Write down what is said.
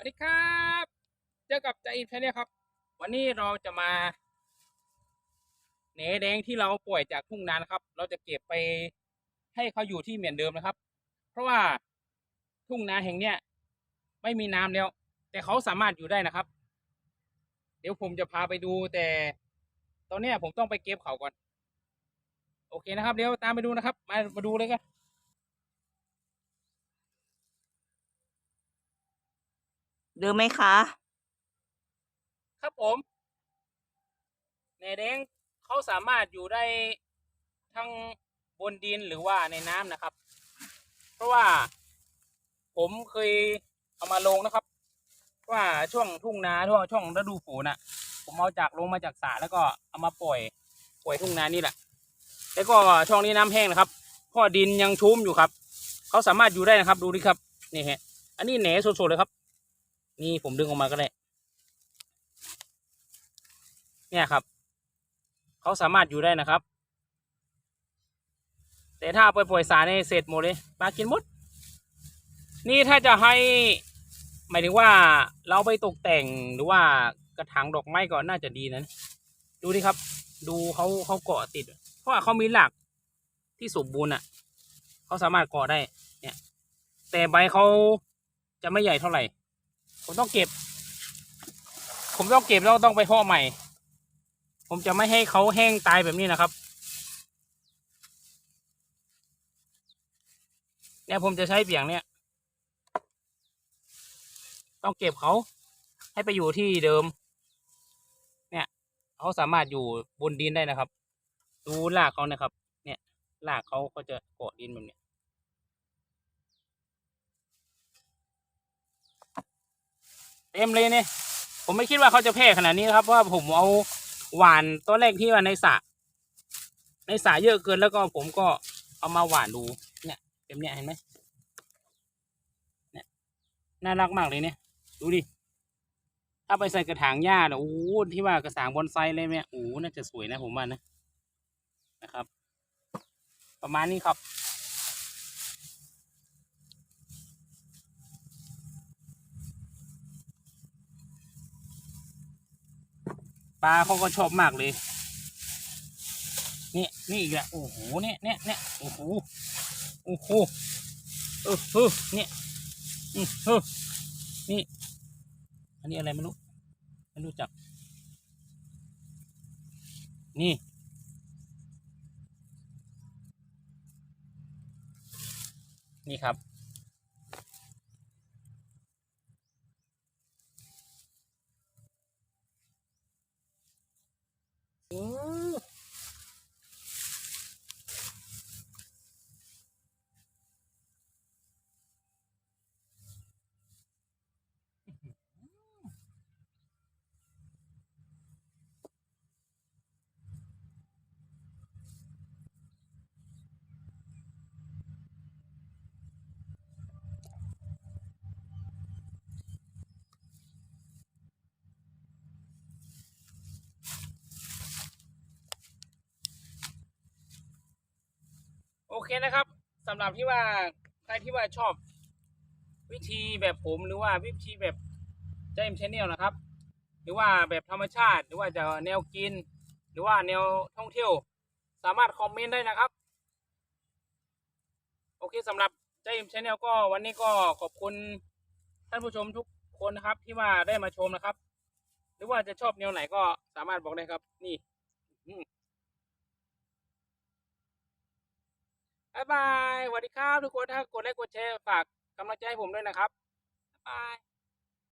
วัสดีครับเจอกับใจอินแชนแนครับ วันนี้เราจะมาแหนแดงที่เราปล่อยจากทุ่งนานครับ เราจะเก็บไปให้เขาอยู่ที่เหมือนเดิมนะครับ เพราะว่าทุ่งนาแห่งเนี้ยไม่มีน้ำแล้ว แต่เขาสามารถอยู่ได้นะครับ เดี๋ยวผมจะพาไปดูแต่ตอนเนี้ยผมต้องไปเก็บเขาก่อน โอเคนะครับ เดี๋ยวตามไปดูนะครับ มามาดูเลยกัน เดูไหมคะ ครับผมแหนแดงเขาสามารถอยู่ได้ทั้งบนดินหรือว่าในน้ำนะครับ เพราะว่าผมเคยเอามาลงนะครับ ว่าช่วงทุ่งนาช่วงช่วงฤดูฝนน่ะ ผมเอาจากลงมาจากสระแล้วก็เอามาปล่อยปล่อยทุ่งนานี่แหละ แล้วก็ช่วงนี้น้ำแห้งนะครับพราะดินยังชุ่มอยู่ครับ เขาสามารถอยู่ได้นะครับดูดิครับนี่ฮะอันนี้แหนสดๆเลยครับ นี่ผมดึงออกมาก็ได้ เนี่ยครับ เขาสามารถอยู่ได้นะครับ แต่ถ้าไปปล่อยสารในเสร็จหมดเลยปลากินหมด นี่ถ้าจะให้หมายถึงว่าเราไปตกแต่งหรือว่ากระถางดอกไม้ก็น่าจะดีนะดูดิครับ ดูเขาเขาเกาะติด เพราะว่าเขามีหลักที่สมบูรณ์อะเขาสามารถเกาะได้ เนี่ย แต่ใบเขาจะไม่ใหญ่เท่าไหร่ ผมต้องเก็บ ผมต้องเก็บแล้วต้องไปเพาะใหม่ ผมจะไม่ให้เขาแห้งตายแบบนี้นะครับ เนี่ยผมจะใช้เบี่ยงเนี่ย ต้องเก็บเขา ให้ไปอยู่ที่เดิม เนี่ยเขาสามารถอยู่บนดินได้นะครับ ดูรากเขานะครับ เนี่ยรากเขาก็จะเกาะดินแบบเนี้ย เต็มเลยเนี่ยผมไม่คิดว่าเขาจะแพร่ขนาดนี้ครับเพราะว่าผมเอาหวานตัวแรกที่ว่าในสระในสระเยอะเกินแล้วก็ผมก็เอามาหวานดูเนี่ยเต็มเนี่ยเห็นไหมเนี่ยน่ารักมากเลยเนี่ย ดูดิถ้าไปใส่กระถางหญ้าเนี่ยโอ้โหที่ว่ากระถางบอนไซเลยเนี่ยโอ้โหน่าจะสวยนะผมว่านะนะครับ ประมาณนี้ครับ ปลาเขาก็ชอบมากเลยนี่นี่อีกล้วโอ้โหเนี่ยเนี่ยเนี่ยโอ้โหโอ้โหเออเออเนี่ยอืมเออนี่ อันนี้อะไรไม่รู้ไม่รู้จัก นี่นี่ครับ โอ้ โอเคนะครับสำหรับที่ว่าใครที่ว่าชอบวิธีแบบผมหรือว่าวิธีแบบ จมชแนลนะครับ หรือว่าแบบธรรมชาติ หรือว่าจะแนวกิน หรือว่าแนวท่องเที่ยว สามารถคอมเมนต์ได้นะครับ โอเคสำหรับเจมชแนลก็วันนี้ก็ขอบคุณท่านผู้ชมทุกคนนะครับ ที่ว่าได้มาชมนะครับ หรือว่าจะชอบแนวไหนก็สามารถบอกได้ครับ นี่บายบายสวัสดีครับทุกคนถ้ากดไลค์กดแชร์ฝากกำลังใจให้ผมด้วยนะครับบ๊ายบาย